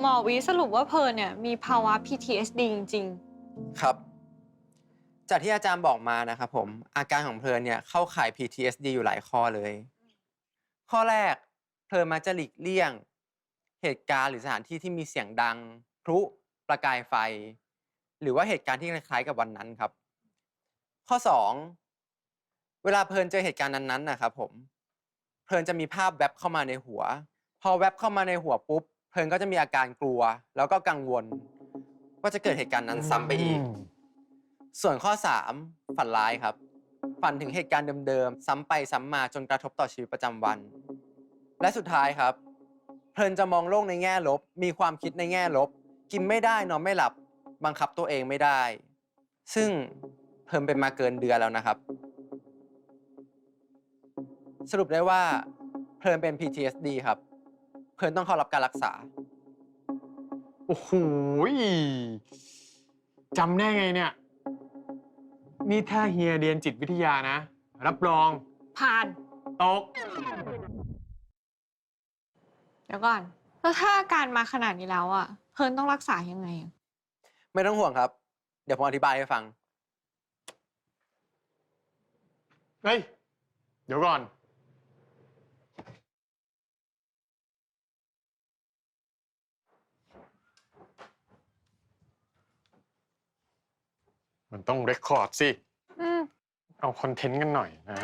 หมอวีสรุปว่าเพลิร์นเนี่ยมีภาวะ PTSD จริง ครับ จากที่อาจารย์บอกมานะครับผม อาการของเพลินเนี่ยเข้าข่าย PTSD อยู่หลายข้อเลย ข้อแรกเพลินมักจะหลีกเลี่ยง เหตุการณ์หรือสถานที่ที่มีเสียงดัง พลุประกายไฟ หรือว่าเหตุการณ์ที่คล้ายๆกับวันนั้นครับ ข้อ 2 เวลาเพลินเจอเหตุการณ์นั้นๆนะครับผม เพลินจะมีภาพแวบเข้ามาในหัว พอแวบเข้ามาในหัวปุ๊บ เพลินก็จะมีอาการกลัว แล้วก็กังวล ว่าจะเกิดเหตุการณ์นั้นซ้ำไปอีก ส่วนข้อ 3 ฝันร้ายครับ ฝันถึงเหตุการณ์เดิมๆ ซ้ำไปซ้ำมาจนกระทบต่อชีวิตประจำวัน และสุดท้ายครับ เพลินจะมองโลกในแง่ลบ มีความคิดในแง่ลบ กินไม่ได้นอนไม่หลับ บังคับตัวเองไม่ได้ ซึ่งเพลินเป็นมาเกินเดือนแล้วนะครับ สรุปได้ว่าเพลินเป็น PTSD ครับ เพลินต้องเข้ารับการรักษา โอ้โหยจำได้ไงเนี่ย นี่ถ้าเฮียเรียนจิตวิทยานะ รับรองๆผ่าน ตก เดี๋ยวก่อน แล้วถ้าอาการมาขนาดนี้แล้วอะเพลิร์นต้องรักษายังไงอะไม่ต้องห่วงครับ เดี๋ยวผมอธิบายให้ฟัง เฮ้ย เดี๋ยวก่อน มันต้องเรคคอร์ดสิ อืม เอาคอนเทนต์กันหน่อยนะ